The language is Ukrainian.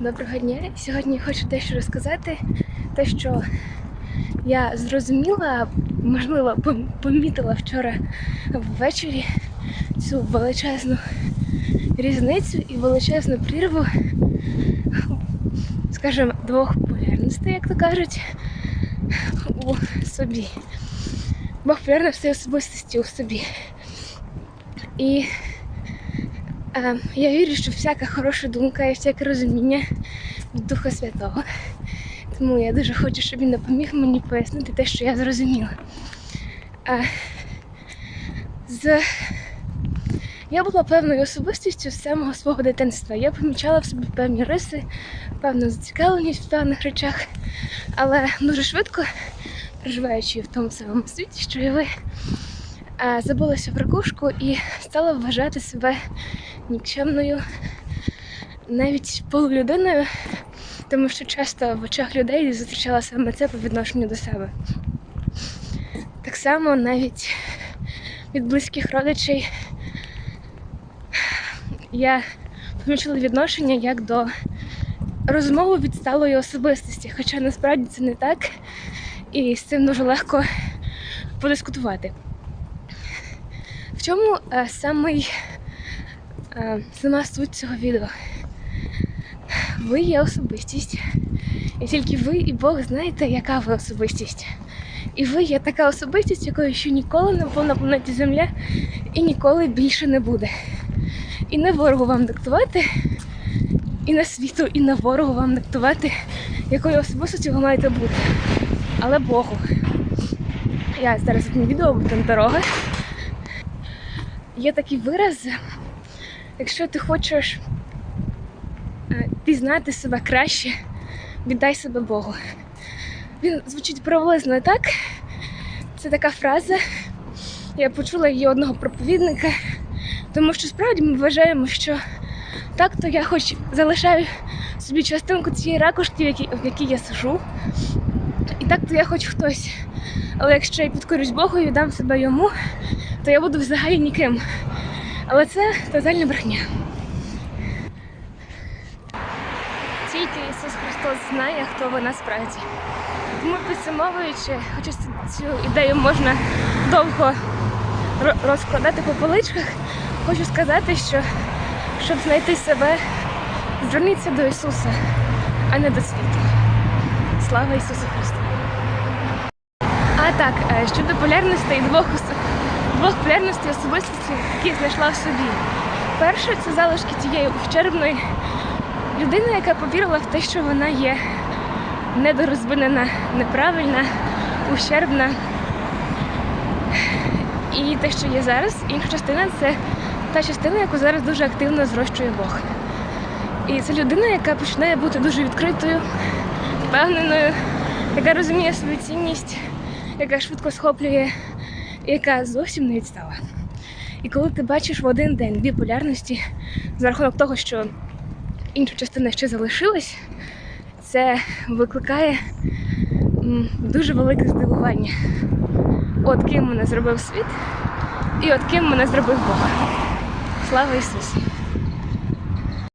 Доброго дня. Сьогодні хочу дещо розказати. Те, що я зрозуміла, можливо, помітила вчора ввечері цю величезну різницю і величезну прірву, скажімо, двох полярностей, як то кажуть, у собі. Двох полярностей особистості у собі. І я вірю, що всяка хороша думка і всяке розуміння від Духа Святого. Тому я дуже хочу, щоб він допоміг мені пояснити те, що я зрозуміла. Е, з... Я була певною особистістю з самого свого дитинства. Я помічала в собі певні риси, певну зацікавленість в певних речах, але дуже швидко, проживаючи в тому самому світі, що і ви, е, забулася в ракушку і стала вважати себе нікчемною, навіть полулюдиною, тому що часто в очах людей зустрічала саме це по відношенню до себе. Так само навіть від близьких родичей я помічала відношення як до розмови відсталої особистості, хоча насправді це не так, і з цим дуже легко подискутувати. В чому е, самий сама суть цього відео. Ви є особистість. І тільки ви і Бог знаєте, яка ви особистість. І ви є така особистість, якої ще ніколи не було на планеті Земля і ніколи більше не буде. І не ворогу вам диктувати, і на світу, і на ворогу вам диктувати, якою особистістю ви маєте бути. Але Богу. Я зараз відео, бо там дорога. Є такий вираз. Якщо ти хочеш е, пізнати себе краще, віддай себе Богу. Він звучить приблизно так. Це така фраза. Я почула її одного проповідника, тому що справді ми вважаємо, що так, то я хоч залишаю собі частинку цієї ракушки, в якій, в якій я сижу. І так то я хоч хтось. Але якщо я підкорюсь Богу і віддам себе йому, то я буду взагалі ніким. Але це тотальна брехня. Тільки Ісус Христос знає, хто ви насправді. Тому підсумовуючи, хоча цю ідею можна довго розкладати по поличках, хочу сказати, що щоб знайти себе, зверніться до Ісуса, а не до світу. Слава Ісусу Христу! А так, е, щодо полярностей двох ос- двох полярностей особистості, які знайшла в собі. Перше це залишки тієї ущербної людини, яка повірила в те, що вона є недорозвинена, неправильна, ущербна. І те, що є зараз, інша частина це та частина, яку зараз дуже активно зрощує Бог. І це людина, яка починає бути дуже відкритою, впевненою, яка розуміє свою цінність, яка швидко схоплює, яка зовсім не відстала. І коли ти бачиш в один день дві полярності за рахунок того, що інша частина ще залишилась, це викликає дуже велике здивування. От ким мене зробив світ, і от ким мене зробив Бог. Слава Ісусу!